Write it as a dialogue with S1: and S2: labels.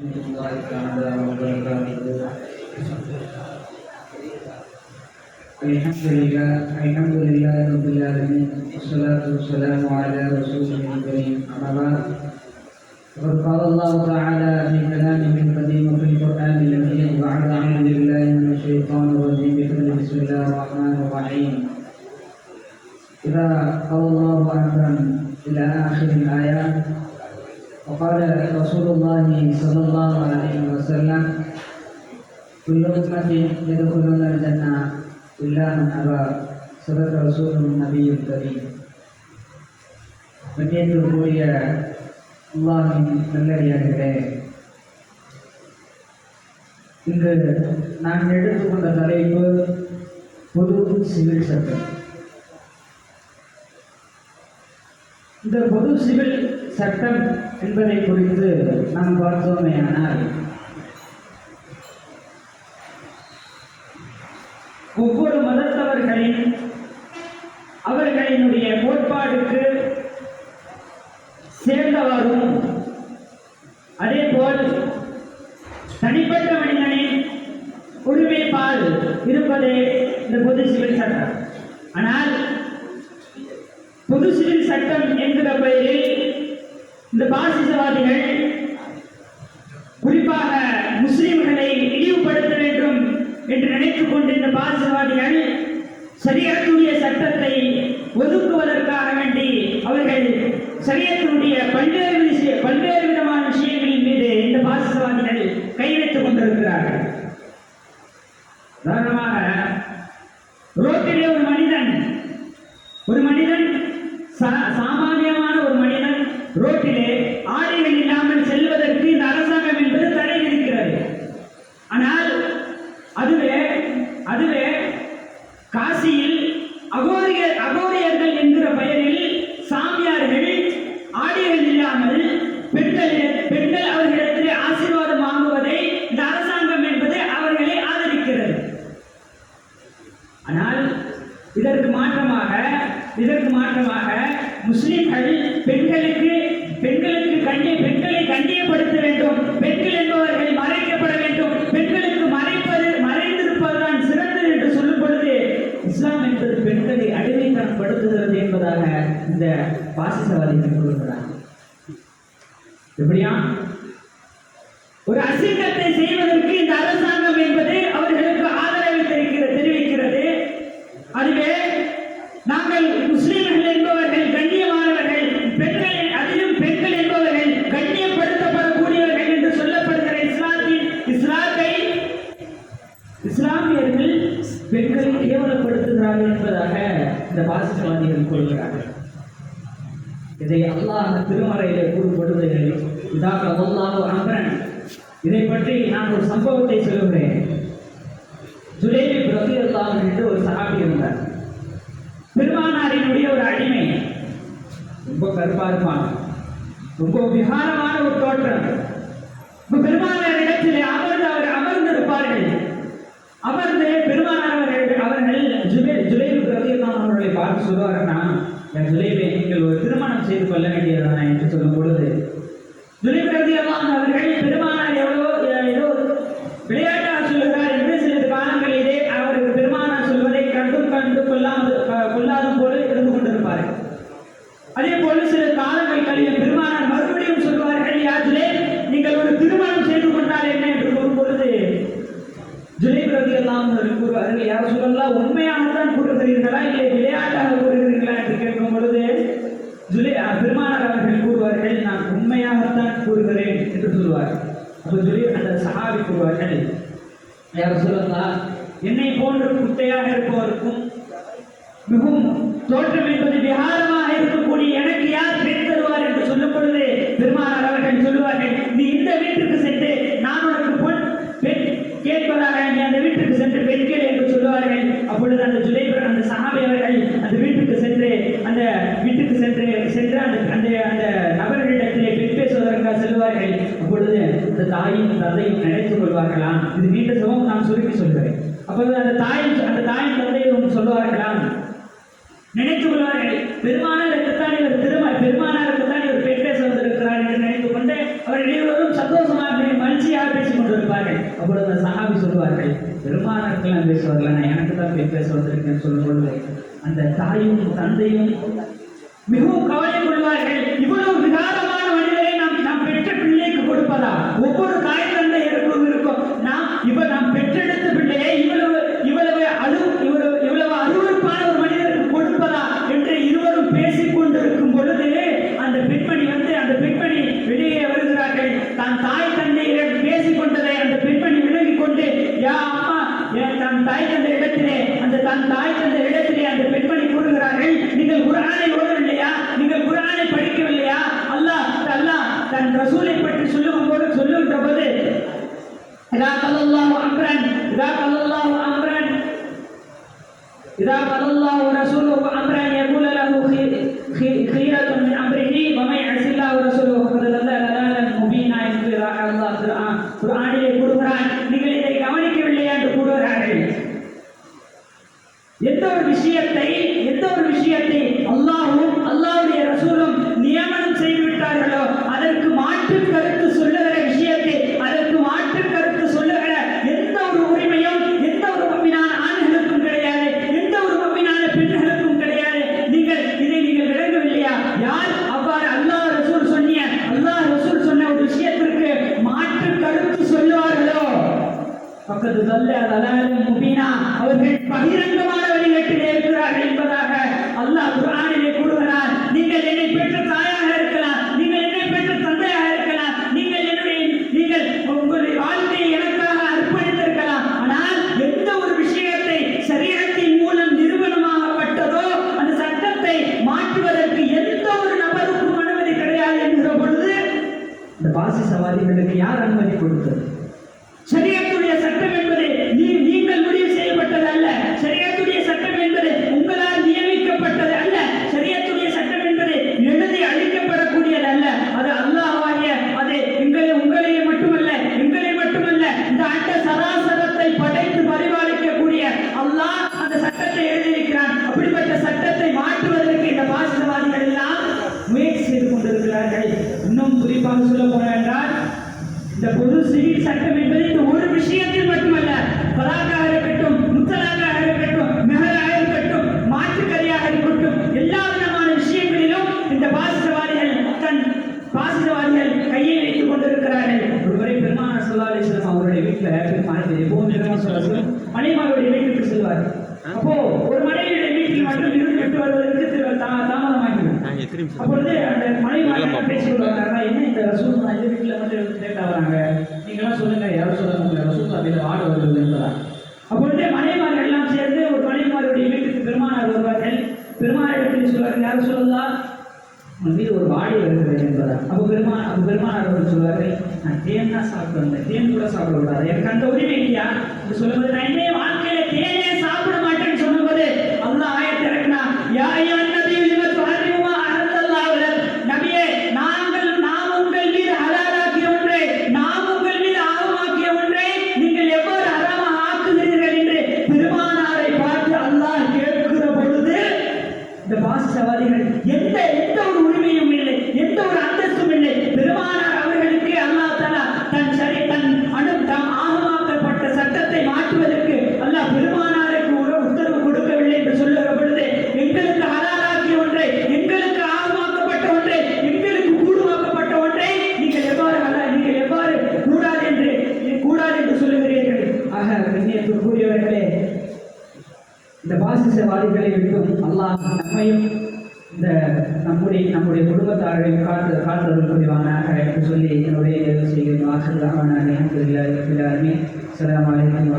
S1: الحمد لله الحمد لله رب العالمين. والصلاة والسلام على رسوله الكريم. أما بعد فقد قال الله تعالى في كلامه القديم وفي القرآن المجيد بعد أعوذ بالله من الشيطان الرجيم بسم الله الرحمن الرحيم إذا قال الله وقال رسول الله صلى الله عليه وسلم كل أمة يدخلون الجنة إلا من أبى صدق رسول النبي الكريم கண்ணியத்திற்குரிய அல்லாஹின் நல்லடியார்களே இன்று நான் எடுத்துக்கொண்ட தலைப்பு பொது சிவில் சட்டம் இந்த பொது சிவில் சட்டம் என்பதை குறித்து நாம் பார்த்தோமேயானால் ஒவ்வொரு மதத்தவர்களின் அவர்களினுடைய கோட்பாடுக்கு சேர்ந்தவரும் அதேபோல் தனிப்பட்ட மனிதனின் உரிமைப்பால் இருப்பதே இந்த பொது சிவில் சட்டம். ஆனால் பொது சிவில் சட்டம் என்கிற பெயரில் இந்த பாசிசவாதிகள் குறிப்பாக முஸ்லிம்களை இழிவுபடுத்த வேண்டும் என்று நினைத்துக் கொண்டு இந்த பாசிசவாதிகள் சரியத்துடைய சட்டத்தை ஒதுக்குவதற்காக வேண்டி அவர்கள் சரியத்தினுடைய பல்வேறு ஆனால் இதற்கு மாற்றமாக இதற்கு மாற்றமாக முஸ்லிம்கள் பெண்களுக்கு பெண்களுக்கு கண்டிய பெண்களை கண்டியப்படுத்த வேண்டும். பெண்கள் என்பவர்கள் மறைக்கப்பட வேண்டும். பெண்களுக்கு மறைப்பது மறைந்திருப்பதுதான் சிறந்தது என்று சொல்லும் பொழுது இஸ்லாம் என்பது பெண்களை அடிமைத்தனப்படுத்துகிறது என்பதாக இந்த பாசிசவாதிகள் கூறுகிறார் எப்படியா? ஒரு அசிங்கத்தை செய்வதற்கு இந்த அரசாங்கம் என்பது அவர்களுக்கு ஆதரவை தெரிவிக்கிறது தெரிவிக்கிறது அதுவே நாங்கள் முஸ்லிம்கள் என்பவர்கள் கண்ணியமானவர்கள் பெண்கள் அதிலும் பெண்கள் என்பவர்கள் கண்ணியப்படுத்தப்படக்கூடியவர்கள் என்று சொல்லப்படுகிற இஸ்லாத்தின் இஸ்லாத்தை இஸ்லாமியர்கள் பெண்களை கேவலப்படுத்துகிறார்கள் என்பதாக இந்த பாசிசவாதிகள் கொள்கிறார்கள் இதை அல்லாஹ் திருமறையிலே கூறுபடுவது இதாக அல்லாஹ் அமரன். இதை பற்றி நான் ஒரு சம்பவத்தை சொல்லுகிறேன். ஜுலேபி பிரதி அல்லாஹ் என்று ஒரு சகாபி இருந்தார். பெருமானாரினுடைய ஒரு அடிமை. ரொம்ப கருப்பா இருப்பான். ரொம்ப விகாரமான ஒரு தோற்றம் இப்ப பெருமானார் இடத்திலே அமர்ந்து அவர் அமர்ந்திருப்பார்கள் அமர்ந்து பெருமானார் அவர்கள் அவர்கள் ஜுலே ஜுலேபி பிரதி அல்லாஹ் அவர்களை நான் சொல்லுவார்கள்னா என் ஜுலேபி நீங்கள் ஒரு திருமணம் செய்து கொள்ள வேண்டியதானா என்று சொல்லும் பொழுது ஜுலேபி ரதி அல்லாஹ் அவர்கள் பெருமானார் எவ்வளோ ஏதோ விளையாட்டாக சொல்லுகிறார் என்று சிறிது காலங்கள் இதே அவருக்கு பெருமானார் சொல்வதை கண்டும் கண்டு கொள்ளாமல் அஹ், கொள்ளாதும் போல இருந்து கொண்டிருப்பார்கள் அதே போல சில காலங்கள் கழிய பெருமானார் மறுபடியும் சொல்வார்கள் யாஜிலே நீங்கள் ஒரு திருமணம் செய்து கொண்டால் என்ன என்று கூறும் பொழுது ஜுலைப் ரதி எல்லாம் கூறுவார்கள் யார் சொல்லலாம் உண்மையாகத்தான் கூறுகிறீர்களா இல்லை விளையாட்டாக கூறுகிறீர்களா என்று கேட்கும் பொழுது ஜுலை பெருமானார் அவர்கள் கூறுவார்கள் நான் உண்மையாகத்தான் கூறுகிறேன் என்று சொல்வார்கள் அப்போ ஜுலை அந்த சஹாபி கூறுவார்கள் யார் சொல்லலாம் என்னை போன்ற குட்டையாக இருப்பவருக்கும் மிகவும் தோற்றம் என்பது விகாரமாக இருக்கக்கூடிய எனக்கு யார் பெண் தருவார் என்று சொல்லும் பொழுது பெருமானார் அவர்கள் சொல்லுவார்கள் நீ இந்த வீட்டுக்கு சென்று நான் உனக்கு பொன் பெண் கேட்பதாக நீ அந்த வீட்டுக்கு சென்று பெண் கேள் என்று சொல்லுவார்கள் அப்பொழுது அந்த ஜுலைபர் அந்த சஹாபி அவர்கள் அந்த வீட்டுக்கு சென்று அந்த வீட்டுக்கு சென்று சென்று அந்த அந்த அந்த நபர்களிடத்திலே பெண் பேசுவதற்காக செல்வார்கள். அப்பொழுது அந்த தாயும் தந்தையும் நினைத்துக் கொள்வார்களாம். இது நீண்ட சமம் நான் சுருக்கி சொல்கிறேன். அப்பொழுது அந்த தாயும் அந்த தாயும் தந்தையும் சொல்வார்களாம். நினைத்துக் கொள்வார்கள். பெருமானாருக்குத்தான் இவர் திரும பெருமானாருக்குத்தான் இவர் பெண் பேச வந்திருக்கிறார் என்று நினைத்துக் கொண்டு அவர்கள் இருவரும் சந்தோஷமாக மகிழ்ச்சியாக பேசிக் கொண்டிருப்பார்கள். அப்பொழுது அந்த சஹாபி சொல்வார்கள் பெருமானாருக்கெல்லாம் பேசுவார்கள் நான் எனக்கு தான் பெண் பேச வந்திருக்கேன்னு சொல்லும் பொழுது அந்த தாயும் தந்தையும் மிகவும் கவலை கொள்வார்கள். இவ்வளவு விகாரமான மனிதரை நாம் நாம் பெற்ற பிள்ளைக்கு கொடுப்பதா? ஒவ்வொரு தாய் தந்தை இருக்கும். நாம் இவ நாம் பெற்றெடுத்த பிள்ளையை இவ்வளவு இவ்வளவு அழு இவ்வளவு இவ்வளவு அருவறுப்பான ஒரு மனிதருக்கு கொடுப்பதா என்று இருவரும் பேசிக் கொண்டிருக்கும் பொழுது அந்த பெண்மணி வந்து அந்த பெண்மணி வெளியே வருகிறார்கள். தான் தாய் தந்தையிடம் பேசிக் கொண்டதை அந்த பெண்மணி விலகிக் கொண்டு யா அம்மா என் தன் தாய் தந்தை இடத்திலே அந்த தன் தாய் தந்தை இடத்திலே அந்த பெண்மணி கூறுகிறார்கள் நீங்கள் குரானை ஓதவில்லையா நீங்கள் குரானை படிக்கவில்லையா அல்லாஹ் அல்லாஹ் தன் ரசூலை பற்றி சொல்லும் போது சொல்லுகின்ற போது இதா கல்லல்லாஹு அம்ரன் இதா கல்லல்லாஹு அம்ரன் இதா கல்லல்லாஹு ரசூலுஹு அம்ரன் يقول له خي- خيرة من أمره அவர்கள் பகிரங்கமான வழிகட்டிலே இருக்கிறார்கள் என்பதாக அல்லாஹ் குரானிலே கூறுகிறார். நீங்கள் என்னை பெற்ற தாயாக இருக்கலாம். நீங்கள் என்னை பெற்ற தந்தையாக இருக்கலாம். நீங்கள் என்னுடைய நீங்கள் உங்களுடைய வாழ்க்கையை எனக்காக அர்ப்பணித்திருக்கலாம். ஆனால் எந்த ஒரு விஷயத்தை சரீரத்தின் மூலம் நிறுவனமாகப்பட்டதோ அந்த சட்டத்தை மாற்றுவதற்கு எந்த ஒரு நபருக்கும் அனுமதி கிடையாது என்கிற பொழுது இந்த பாசிசவாதிகளுக்கு யார் அனுமதி கொடுத்தது? சரியத்துடைய சட்டம் என்பது நீ நீங்கள் முடிவு செய்யப்பட்டது அல்ல சரியத்துடைய சட்டம் என்பது உங்களால் நியமிக்கப்பட்டது அல்ல சரியத்துடைய சட்டம் என்பது எழுதி அளிக்கப்படக்கூடியது அல்ல அது அல்லாஹ்வாகிய அது எங்களை உங்களையே மட்டுமல்ல எங்களை மட்டுமல்ல இந்த அண்ட சராசரத்தை படைத்து பரிபாலிக்கக்கூடிய அல்லாஹ் அந்த சட்டத்தை எழுதியிருக்கிறான் அப்படிப்பட்ட சட்டத்தை மாற்றுவதற்கு இந்த பாசிசவாதிகள் எல்லாம் முயற்சி செய்து கொண்டிருக்கிறார்கள் இன்னும் குறிப்பாக சொல்ல போன என்றால் இந்த பொது சிவில் சட்டம் என்பது இந்த ஒரு விஷயத்தில் மட்டுமல்ல பலாக்காக இருக்கட்டும் முத்தலாக்காக இருக்கட்டும் மெஹராக இருக்கட்டும் மாற்றுக்கரியாக இருக்கட்டும் எல்லா விதமான விஷயங்களிலும் இந்த பாசிசவாதிகள் தன் பாசிசவாதிகள் கையை வைத்துக் கொண்டிருக்கிறார்கள் ஒருவரை பெருமான சொல்லாலேஸ்வரம் அவருடைய வீட்டில் பெருமாள் எப்போவும் பெருமாள் சொல்ல மனைமாருடைய வீட்டுக்கு செல்வார் அப்போ ஒரு மனைவியுடைய வீட்டில் மட்டும் இருந்து விட்டு வருவதற்கு திரு- தா- தாமதமாகிவிடும்
S2: நாங்கள் எத்தனை நிமிஷம்.
S1: அப்பொழுது அந்த மனைவி பேசிக்கொள்வாங்க என்ன இந்த ரசூல் இந்த வீட்டில் மட்டும் லேட்டாக வராங்க. நீங்களாம் சொல்லுங்க யாரும் சொல்லுங்க ரசூல் அதில் ஆட வருவது என்பதா அப்பொழுது மனைவிமார்கள் எல்லாம் சேர்ந்து ஒரு மனைவிமாருடைய வீட்டுக்கு பெருமானார் வருவார்கள். பெருமானார் இடத்தில் சொல்வார்கள் யாரும் சொல்லலாம் உன் மீது ஒரு வாடி வருகிறது என்பதா அப்போ பெருமா அப்போ பெருமானார் அவர்கள் சொல்வார்கள் நான் தேன் தான் சாப்பிட்டு வந்தேன் தேன் கூட சாப்பிட கூடாது எனக்கு அந்த உரிமை இல்லையா? சொல்லும்போது நான் வாழ்க்கையில தேனே இந்த பாசிசவாதிகளை விட்டும் அல்லாஹ் நம்மையும் இந்த நம்முடைய நம்முடைய குடும்பத்தாரையும் காத்து காத்தது புரிவானாக என்று சொல்லி என்னுடைய செய்கிறேன் வாசல் ஆவானாக என்று எல்லாருமே சலாம் அலைக்கும்